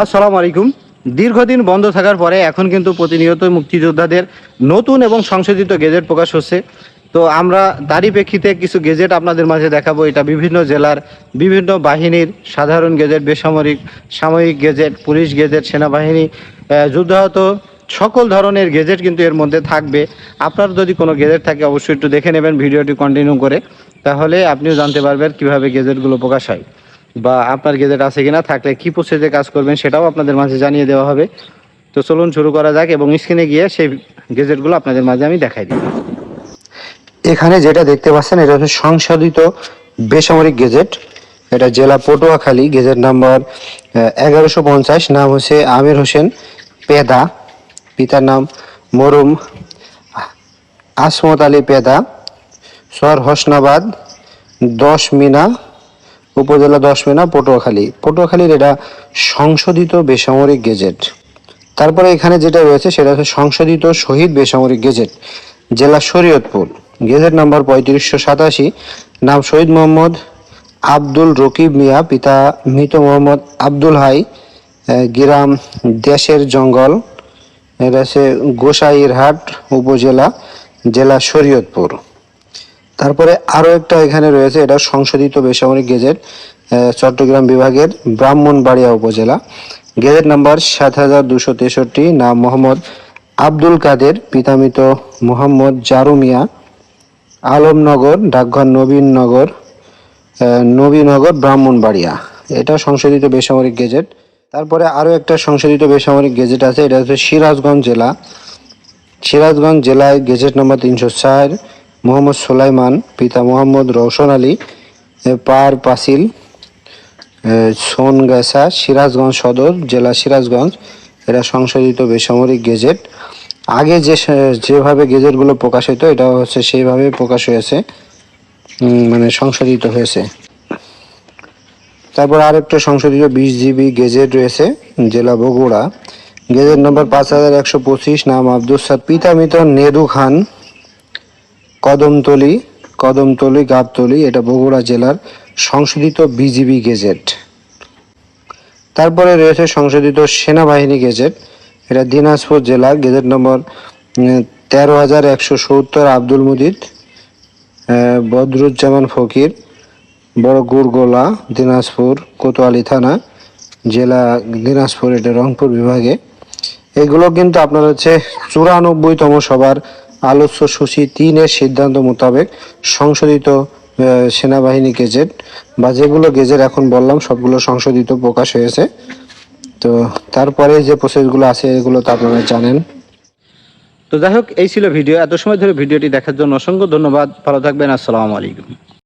আসসালামু আলাইকুম। দীর্ঘদিন বন্ধ থাকার পরে এখন কিন্তু প্রতিনিয়ত মুক্তিযোদ্ধাদের নতুন এবং সংশোধিত গেজেট প্রকাশ হচ্ছে। তো আমরা তারই প্রেক্ষিতে কিছু গেজেট আপনাদের মাঝে দেখাবো। এটা বিভিন্ন জেলার বিভিন্ন বাহিনীর সাধারণ গেজেট, বেসামরিক, সাময়িক গেজেট, পুলিশ গেজেট, সেনাবাহিনী যুদ্ধাহত সকল ধরনের গেজেট কিন্তু এর মধ্যে থাকবে। আপনার যদি কোনো গেজেট থাকে অবশ্যই একটু দেখে নেবেন, ভিডিওটি কন্টিনিউ করে। তাহলে আপনিও জানতে পারবেন কীভাবে গেজেটগুলো প্রকাশ হয়। বা আপনার গেজেট আছে কিনা, থাকলে কি প্রসেসে কাজ করবেন সেটাও আপনাদের মাঝে জানিয়ে দেওয়া হবে। তো চলুন শুরু করা যাক এবং স্ক্রিনে গিয়ে সেই গেজেটগুলো আপনাদের মাঝে আমি দেখাই দিই। এখানে যেটা দেখতে পাচ্ছেন, এটা হচ্ছে সংশোধিত বেসামরিক গেজেট। এটা জেলা পটুয়াখালী, গেজেট নাম্বার এগারোশো পঞ্চাশ। নাম হচ্ছে আমির হোসেন পেদা। পিতার নাম মরুম আসমত আলী পেদা। শহর হোসনাবাদ, দশ মিনা উপজেলা দশ মিনা, পটুয়াখালী। পটুয়াখালীর এটা সংশোধিত বেসামরিক গেজেট। তারপরে এখানে যেটা রয়েছে সেটা হচ্ছে সংশোধিত শহীদ বেসামরিক গেজেট, জেলা শরীয়তপুর। গেজেট নাম্বার পঁয়ত্রিশশো সাতাশি, নাম শহীদ মোহাম্মদ আব্দুল রকিব মিয়া, পিতা মৃত মোহাম্মদ আব্দুল হাই গ্রাম দেশের জঙ্গল, এটা হচ্ছে গোসাইরহাট উপজেলা, জেলা শরীয়তপুর। তারপরে আরও একটা এখানে রয়েছে এটা সংশোধিত বেসামরিক গেজেট চট্টগ্রাম বিভাগের ব্রাহ্মণবাড়িয়া উপজেলা। গেজেট নাম্বার সাত হাজার দুশো তেষট্টি নাম মোহাম্মদ আব্দুল কাদের পিতামিত মোহাম্মদ জারুমিয়া আলমনগর ডাকঘর নবীননগর আহ, নবীনগর ব্রাহ্মণবাড়িয়া। এটা সংশোধিত বেসামরিক গেজেট। তারপরে আরও একটা সংশোধিত বেসামরিক গেজেট আছে এটা হচ্ছে সিরাজগঞ্জ জেলা। সিরাজগঞ্জ জেলায় গেজেট নম্বর তিনশো চার মোহাম্মদ সোলাইমান, পিতা মোহাম্মদ রওশন আলী পার পাসিল সোনগাছা সিরাজগঞ্জ সদর, জেলা সিরাজগঞ্জ। এটা সংশোধিত বেসামরিক গেজেট। আগে যে যেভাবে গেজেটগুলো প্রকাশ হতো এটা হচ্ছে সেইভাবে প্রকাশ হয়েছে মানে সংশোধিত হয়েছে। তারপর আরেকটা সংশোধিত বিশ জিবি গেজেট রয়েছে, জেলা বগুড়া। গেজেট নম্বর পাঁচ হাজার একশো পঁচিশ, নাম আব্দুল সাদ। পিতা নেদু খান কদমতলি কদমতলি গাবতলি এটা বগুড়া জেলার সংশোধিত বিজিবি গেজেট। তারপরে রয়েছে সংশোধিত সেনাবাহিনী গেজেট। এটা দিনাজপুর জেলা গেজেট নম্বর তেরো হাজার একশো সত্তর আব্দুল আহ, বদরুজ্জামান ফকির বড় গুড়গোলা দিনাজপুর কোতোয়ালি থানা জেলা দিনাজপুর এটা রংপুর বিভাগে। এগুলো কিন্তু আপনার হচ্ছে চুরানব্বইতম সবার আলোচ্য সূচি তিনের সিদ্ধান্ত মোতাবেক সংশোধিত সেনাবাহিনী গেজেট, বা যেগুলো গেজেট এখন বললাম, সবগুলো সংশোধিত প্রকাশ হয়েছে। তো তারপরে যে প্রসেসগুলো আছে, এগুলো তো আপনারা জানেন। তো যাই হোক, এই ছিল ভিডিও। এত সময় ধরে ভিডিওটি দেখার জন্য অসংখ্য ধন্যবাদ। ভালো থাকবেন। আসসালামু আলাইকুম।